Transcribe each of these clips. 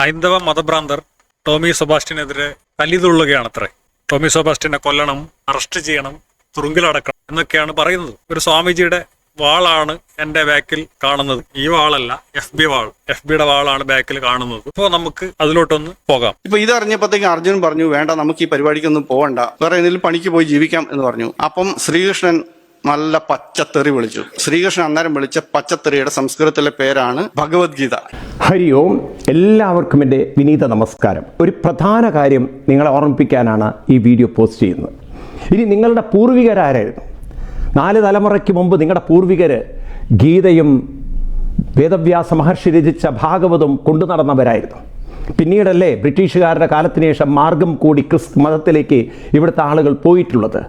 ഹൈന്ദവ മതഭ്രാന്തർ ടോമി സെബാസ്റ്റ്യനെതിരെ കല്ലിതുള്ളുകയാണത്രേ ടോമി സെബാസ്റ്റ്യനെ കൊല്ലണം അറസ്റ്റ് ചെയ്യണം തുറുങ്കിലടക്കണം എന്നൊക്കെയാണ് പറയുന്നത്. ഒരു സ്വാമിജിയുടെ വാളാണ് എന്റെ ബാക്കിൽ കാണുന്നത്. ഈ വാളല്ല എഫ് ബി വാൾ. എഫ് ബിയുടെ വാളാണ് ബാക്കിൽ കാണുന്നത്. ഇപ്പൊ നമുക്ക് അതിലോട്ടൊന്ന് പോകാം. ഇപ്പൊ ഇത് അറിഞ്ഞപ്പോഴത്തേക്ക് അർജുൻ പറഞ്ഞു വേണ്ട നമുക്ക് ഈ പരിപാടിക്കൊന്നും പോകണ്ട വേറെ എന്തെങ്കിലും പണിക്ക് പോയി ജീവിക്കാം എന്ന് പറഞ്ഞു. അപ്പം ശ്രീകൃഷ്ണൻ നല്ല പച്ചത്തെറി വിളിച്ചു. ശ്രീകൃഷ്ണൻ അന്നേരം വിളിച്ച പച്ചത്തെറിയുടെ സംസ്കൃതത്തിലെ പേരാണ് ഭഗവത്ഗീത. ഹരി ഓം. എല്ലാവർക്കും എന്റെ വിനീത നമസ്കാരം. ഒരു പ്രധാന കാര്യം നിങ്ങളെ ഓർമ്മിപ്പിക്കാനാണ് ഈ വീഡിയോ പോസ്റ്റ് ചെയ്യുന്നത്. ഇനി നിങ്ങളുടെ പൂർവികരാരായിരുന്നു. നാല് തലമുറയ്ക്ക് മുമ്പ് നിങ്ങളുടെ പൂർവികർ ഗീതയും വേദവ്യാസ മഹർഷി രചിച്ച ഭാഗവതും കൊണ്ടു നടന്നവരായിരുന്നു. പിന്നീടല്ലേ ബ്രിട്ടീഷുകാരുടെ കാലത്തിന് ശേഷം മാർഗം കൂടി ക്രിസ്തു മതത്തിലേക്ക് ഇവിടുത്തെ ആളുകൾ പോയിട്ടുള്ളത്.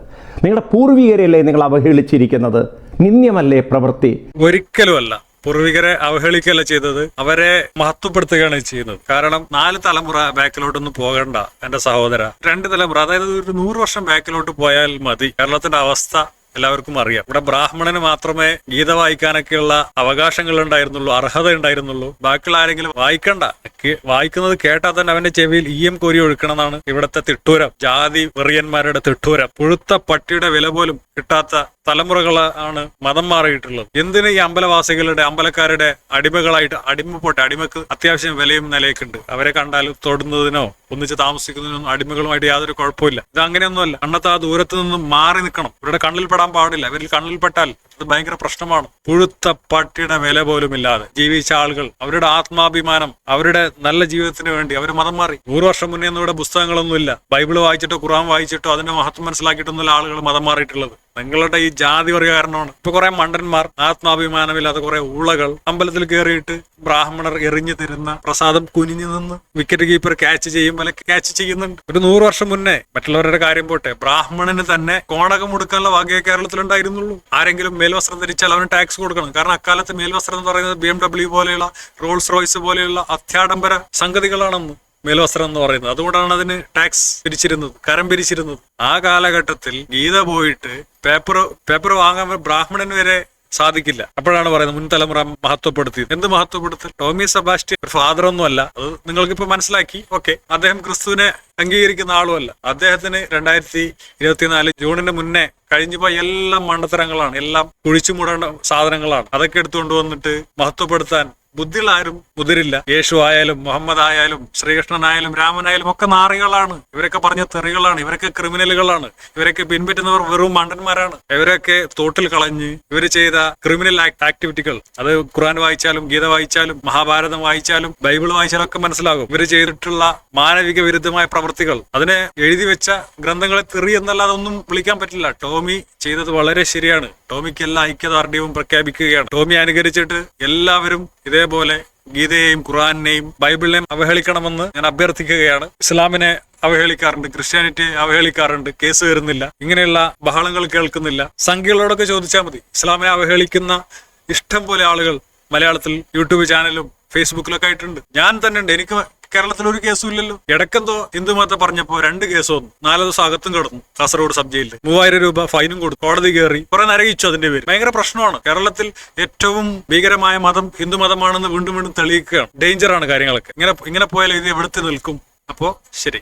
നിങ്ങളുടെ പൂർവികരെയല്ലേ നിങ്ങൾ അവഹേളിച്ചിരിക്കുന്നത്? നിന്ദ്യമല്ലേ പ്രവൃത്തി? ഒരിക്കലുമല്ല. പൂർവികരെ അവഹേളിക്കല്ല ചെയ്തത് അവരെ മഹത്വപ്പെടുത്തുകയാണ് ചെയ്യുന്നത്. കാരണം നാല് തലമുറ ബാക്കിലോട്ടൊന്നും പോകണ്ട എന്റെ സഹോദര. രണ്ട് തലമുറ അതായത് ഒരു നൂറ് വർഷം ബാക്കിലോട്ട് പോയാൽ മതി. കേരളത്തിന്റെ അവസ്ഥ എല്ലാവർക്കും അറിയാം. ഇവിടെ ബ്രാഹ്മണന് മാത്രമേ ഗീത വായിക്കാനൊക്കെയുള്ള അവകാശങ്ങൾ ഉണ്ടായിരുന്നുള്ളൂ അർഹത ഉണ്ടായിരുന്നുള്ളൂ. ബാക്കിയുള്ള ആരെങ്കിലും വായിക്കണ്ട. വായിക്കുന്നത് കേട്ടാൽ തന്നെ അവന്റെ ചെവിയിൽ ഈയം കോരി ഒഴുക്കണമെന്നാണ് ഇവിടുത്തെ തിട്ടൂരം. ജാതി വെറിയന്മാരുടെ തിട്ടൂരം. പുഴുത്ത പട്ടിയുടെ വില പോലും കിട്ടാത്ത തലമുറകളാണ് മതം മാറിയിട്ടുള്ളത്. എന്തിന് ഈ അമ്പലവാസികളുടെ അമ്പലക്കാരുടെ അടിമകളായിട്ട് അടിമപ്പെട്ട് അടിമക്ക് അത്യാവശ്യം വിലയും നിലയൊക്കെ അവരെ കണ്ടാൽ തൊടുന്നതിനോ ഒന്നിച്ച് താമസിക്കുന്നതിനോ അടിമകളുമായിട്ട് യാതൊരു കുഴപ്പമില്ല ഇത് അങ്ങനെയൊന്നുമല്ല. കണ്ണത്ത് ആ ദൂരത്ത് നിന്നും മാറി നിൽക്കണം. ഇവരുടെ കണ്ണിൽ പെടാൻ പാടില്ല. ഇവരിൽ കണ്ണിൽ പെട്ടാൽ അത് ഭയങ്കര പ്രശ്നമാണ്. പുഴുത്ത പട്ടിയുടെ വില പോലും ഇല്ലാതെ ജീവിച്ച ആളുകൾ അവരുടെ ആത്മാഭിമാനം അവരുടെ നല്ല ജീവിതത്തിന് വേണ്ടി അവർ മതം മാറി. നൂറ് വർഷം മുന്നേ ഒന്നും ഇവിടെ പുസ്തകങ്ങളൊന്നുമില്ല. ബൈബിൾ വായിച്ചിട്ടോ ഖുറാൻ വായിച്ചിട്ടോ അതിന്റെ മഹത്വം മനസ്സിലാക്കിയിട്ടൊന്നുമില്ല ആളുകൾ മതം മാറിയിട്ടുള്ളത്. നിങ്ങളുടെ ഈ ജാതി വർഗ കാരണമാണ് ഇപ്പൊ കുറെ മണ്ടന്മാർ ആത്മാഭിമാനമില്ലാത്ത കുറെ ഊളകൾ അമ്പലത്തിൽ കയറിയിട്ട് ബ്രാഹ്മണർ എറിഞ്ഞു തരുന്ന പ്രസാദം കുനിഞ്ഞു നിന്ന് വിക്കറ്റ് കീപ്പർ ക്യാച്ച് ചെയ്യും അല്ലെ ക്യാച്ച് ചെയ്യുന്നുണ്ട്. ഒരു നൂറ് വർഷം മുന്നേ മറ്റുള്ളവരുടെ കാര്യം പോട്ടെ ബ്രാഹ്മണന് തന്നെ കോണകം കൊടുക്കാനുള്ള വകയെ കേരളത്തിലുണ്ടായിരുന്നുള്ളൂ. ആരെങ്കിലും മേൽവസ്ത്രം ധരിച്ചാൽ അവന് ടാക്സ് കൊടുക്കണം. കാരണം അക്കാലത്ത് മേൽവസ്ത്രം എന്ന് പറയുന്നത് ബി എം ഡബ്ല്യു പോലെയുള്ള റോൾസ് റോയ്സ് പോലെയുള്ള അത്യാഡംബര സംഗതികളാണെന്ന് മേൽവസ്ത്രം എന്ന് പറയുന്നത്. അതുകൊണ്ടാണ് അതിന് ടാക്സ് പിരിച്ചിരുന്നത് കരം പിരിച്ചിരുന്നത്. ആ കാലഘട്ടത്തിൽ ഗീത പോയിട്ട് പേപ്പർ പേപ്പർ വാങ്ങാൻ ബ്രാഹ്മണൻ വരെ സാധിക്കില്ല. അപ്പോഴാണ് പറയുന്നത് മുൻ തലമുറ മഹത്വപ്പെടുത്തി എന്ത് മഹത്വപ്പെടുത്തൽ? ടോമി സെബാസ്റ്റ്യൻ ഫാദർ ഒന്നും അല്ല അത് നിങ്ങൾക്ക് ഇപ്പൊ മനസ്സിലാക്കി. ഓക്കെ. അദ്ദേഹം ക്രിസ്തുവിനെ അംഗീകരിക്കുന്ന അല്ല അദ്ദേഹത്തിന് രണ്ടായിരത്തി ഇരുപത്തിനാല് ജൂണിന് മുന്നേ കഴിഞ്ഞു പോയ എല്ലാം മണ്ടത്തരങ്ങളാണ്. എല്ലാം കുഴിച്ചു മൂടേണ്ട സാധനങ്ങളാണ്. അതൊക്കെ എടുത്തുകൊണ്ട് വന്നിട്ട് മഹത്വപ്പെടുത്താൻ ബുദ്ധിയുള്ള ആരും മുതിരില്ല. യേശു ആയാലും മുഹമ്മദ് ആയാലും ശ്രീകൃഷ്ണനായാലും രാമനായാലും ഒക്കെ നാറികളാണ്. ഇവരൊക്കെ പറഞ്ഞ തെറികളാണ്. ഇവരൊക്കെ ക്രിമിനലുകളാണ്. ഇവരൊക്കെ പിൻപറ്റുന്നവർ വെറും മണ്ടന്മാരാണ്. ഇവരൊക്കെ തോട്ടിൽ കളഞ്ഞ് ഇവർ ചെയ്ത ക്രിമിനൽ ആക്ടിവിറ്റികൾ. അത് ഖുർആൻ വായിച്ചാലും ഗീത വായിച്ചാലും മഹാഭാരതം വായിച്ചാലും ബൈബിൾ വായിച്ചാലും ഒക്കെ മനസ്സിലാകും. ഇവർ ചെയ്തിട്ടുള്ള മാനവിക വിരുദ്ധമായ പ്രവൃത്തികൾ. അതിനെ എഴുതി വെച്ച ഗ്രന്ഥങ്ങളെ തെറി എന്നല്ലാതെ ഒന്നും വിളിക്കാൻ പറ്റില്ല. ടോമി ചെയ്തത് വളരെ ശരിയാണ്. ടോമിക്ക് എല്ലാ ഐക്യദാർഢ്യവും പ്രഖ്യാപിക്കുകയാണ്. ടോമി അനുകരിച്ചിട്ട് എല്ലാവരും ഇതേപോലെ ഗീതയെയും ഖുറാനെയും ബൈബിളിനെയും അവഹേളിക്കണമെന്ന് ഞാൻ അഭ്യർത്ഥിക്കുകയാണ്. ഇസ്ലാമിനെ അവഹേളിക്കാറുണ്ട് ക്രിസ്ത്യാനിറ്റി അവഹേളിക്കാറുണ്ട്. കേസ് വരുന്നില്ല. ഇങ്ങനെയുള്ള ബഹളങ്ങൾ കേൾക്കുന്നില്ല. സംഖ്യകളോടൊക്കെ ചോദിച്ചാൽ മതി. ഇസ്ലാമിനെ അവഹേളിക്കുന്ന ഇഷ്ടം പോലെ ആളുകൾ മലയാളത്തിൽ യൂട്യൂബ് ചാനലും ഫേസ്ബുക്കിലൊക്കെ ആയിട്ടുണ്ട്. ഞാൻ തന്നെ ഉണ്ട്. എനിക്ക് കേരളത്തിൽ ഒരു കേസും ഇല്ലല്ലോ ഇടക്കെന്തോ എന്തുമാത്രം പറഞ്ഞപ്പോ രണ്ട് കേസോ വന്നു. നാല് ദിവസം അകത്തും കിടന്നു. കാസർഗോഡ് സബ് ജയിലിൽ മൂവായിരം രൂപ ഫൈനും കൊടുത്തു. കോടതി കയറി കുറെ നരകിച്ചു അതിന്റെ പേര് ഭയങ്കര പ്രശ്നമാണ്. കേരളത്തിൽ ഏറ്റവും ഭീകരമായ മതം ഹിന്ദു മതമാണെന്ന് വീണ്ടും വീണ്ടും തെളിയിക്കുകയാണ്. ഡേഞ്ചറാണ് കാര്യങ്ങളൊക്കെ. ഇങ്ങനെ ഇങ്ങനെ പോയാൽ ഇത് എവിടുത്തെ നിൽക്കും? അപ്പോ ശരി.